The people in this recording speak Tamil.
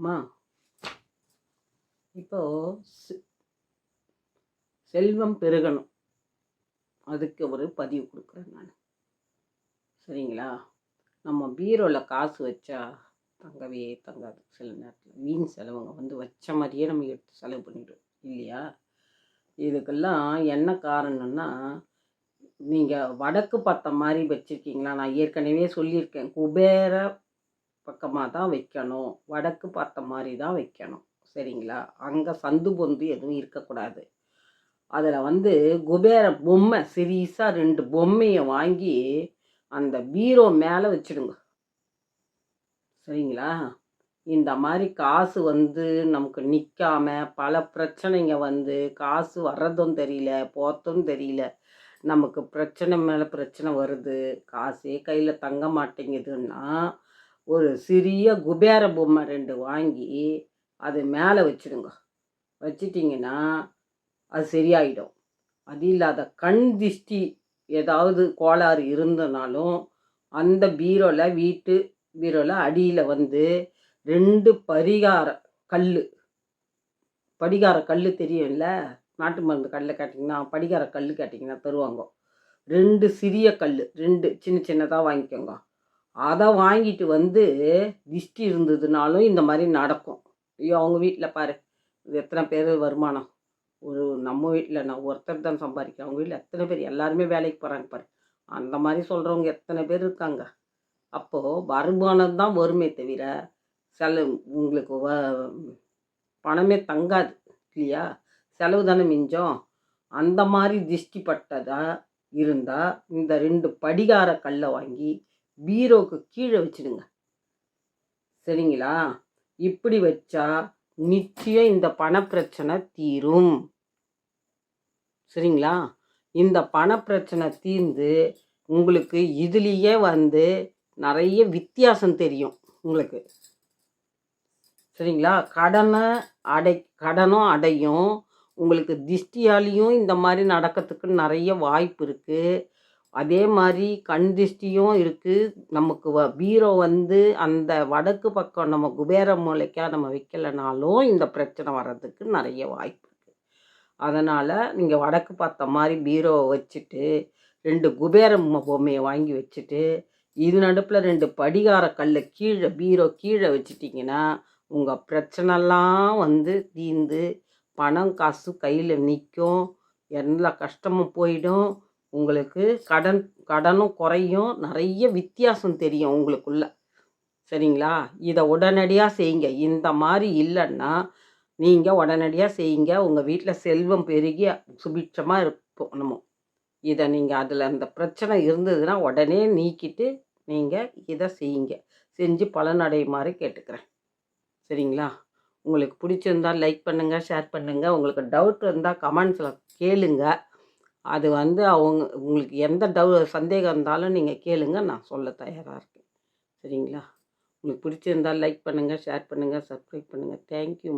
அம்மா இப்போ செல்வம் பெருகணும். அதுக்கு ஒரு பதிவு கொடுக்குறேன் நான். சரிங்களா? நம்ம பீரோவில் காசு வச்சா தங்கவே தங்காது. சில நேரத்தில் வீண் செலவுங்க வந்து வச்ச மாதிரியே நம்ம எடுத்து செலவு பண்ணிவிடும் இல்லையா? இதுக்கெல்லாம் என்ன காரணம்னா நீங்கள் வடக்கு பார்த்த மாதிரி வச்சுருக்கீங்களா? நான் ஏற்கனவே சொல்லியிருக்கேன். குபேர பக்கமாக தான் வைக்கணும். வடக்கு பார்த்த மாதிரி தான் வைக்கணும். சரிங்களா? அங்கே சந்து பொந்து எதுவும் இருக்கக்கூடாது. அதில் வந்து குபேர பொம்மை சிரீஸாக ரெண்டு பொம்மையை வாங்கி அந்த பீரோ மேலே வச்சிடுங்க. சரிங்களா? இந்த மாதிரி காசு வந்து நமக்கு நிற்காம பல பிரச்சனைங்க வந்து காசு வர்றதும் தெரியல போகிறதும் தெரியல. நமக்கு பிரச்சனை மேலே பிரச்சனை வருது. காசே கையில் தங்க மாட்டேங்குதுன்னா ஒரு சிறிய குபேர பொம்மை ரெண்டு வாங்கி அது மேலே வச்சுடுங்க. வச்சிட்டிங்கன்னா அது சரியாயிடும். அது இல்லாத கண் திஷ்டி ஏதாவது கோளாறு இருந்தனாலும் அந்த பீரோவில் வீட்டு பீரோவில் அடியில் வந்து ரெண்டு பரிகார கல் படிகார கல் தெரியும்ல? நாட்டு மருந்து கல்லை கேட்டிங்கன்னா படிகார கல் கேட்டிங்கன்னா தருவாங்க. ரெண்டு சிறிய கல் ரெண்டு சின்ன சின்னதாக வாங்கிக்கோங்க. அதை வாங்கிட்டு வந்து திஷ்டி இருந்ததுனாலும் இந்த மாதிரி நடக்கும். ஐயோ அவங்க வீட்டில் பாரு. எத்தனை பேர் வருமானம்? ஒரு நம்ம வீட்டில் நான் ஒருத்தர் தான் சம்பாதிக்கிறேன் அவங்க வீட்டில் எத்தனை பேர்? எல்லாருமே வேலைக்கு போகிறாங்க பாரு. அந்த மாதிரி சொல்கிறவங்க எத்தனை பேர் இருக்காங்க? அப்போது வருமானம் தான் வருமே தவிர செலவு உங்களுக்கு வ பணமே தங்காது இல்லையா? செலவு தானே மிஞ்சம். அந்த மாதிரி திஷ்டிப்பட்டதாக இருந்தால் இந்த ரெண்டு படிகார கல்லை வாங்கி பீரோக்கு கீழே வச்சிடுங்க. சரிங்களா? இப்படி வச்சா நிச்சயம் இந்த பணப்பிரச்சனை தீரும். சரிங்களா? இந்த பணப்பிரச்சனை தீர்ந்து உங்களுக்கு இதுலேயே வந்து நிறைய வித்தியாசம் தெரியும் உங்களுக்கு. சரிங்களா? கடனை அடை கடனும் அடையும். உங்களுக்கு திஷ்டியாலையும் இந்த மாதிரி நடக்கிறதுக்கு நிறைய வாய்ப்பு இருக்குது அதே மாதிரி கண் திஷ்டியும் இருக்குது நமக்கு வ பீரோ வந்து அந்த வடக்கு பக்கம் நம்ம குபேர மூளைக்காக நம்ம வைக்கலைனாலும் இந்த பிரச்சனை வர்றதுக்கு நிறைய வாய்ப்பு இருக்குது அதனால் நீங்கள் வடக்கு பார்த்த மாதிரி பீரோவை வச்சுட்டு ரெண்டு குபேர பொம்மையை வாங்கி வச்சுட்டு இது நடுப்பில் ரெண்டு படிகார கல்லை கீழே பீரோ கீழே வச்சிட்டிங்கன்னா உங்கள் பிரச்சனைலாம் வந்து தீர்ந்து பணம் காசு கையில் நிற்கும் எல்லா கஷ்டமும் போயிடும். உங்களுக்கு கடன் கடனும் குறையும். நிறைய வித்தியாசம் தெரியும் உங்களுக்குள்ள. சரிங்களா? இதை உடனடியாக செய்யுங்க. இந்த மாதிரி இல்லைன்னா நீங்கள் உடனடியாக செய்யுங்க. உங்கள் வீட்டில் செல்வம் பெருகி சுபிட்சமாக இருப்போம் நம்ம. இதை நீங்கள் அதில் அந்த பிரச்சனை இருந்ததுன்னா உடனே நீக்கிட்டு நீங்கள் இதை செய்யுங்க. செஞ்சு பலனடையுமாறு கேட்டுக்கிறேன். சரிங்களா? உங்களுக்கு பிடிச்சிருந்தால் லைக் பண்ணுங்கள் ஷேர் பண்ணுங்கள் உங்களுக்கு டவுட் இருந்தால் கமெண்ட்ஸில் கேளுங்கள் அது வந்து அவங்க உங்களுக்கு எந்த டவு சந்தேகம் இருந்தாலும் நீங்கள் கேளுங்க நான் சொல்ல தயாராக இருக்கேன். சரிங்களா? உங்களுக்கு பிடிச்சிருந்தால் லைக் பண்ணுங்கள் ஷேர் பண்ணுங்கள் சப்ஸ்கிரைப் பண்ணுங்கள் தேங்க்யூ.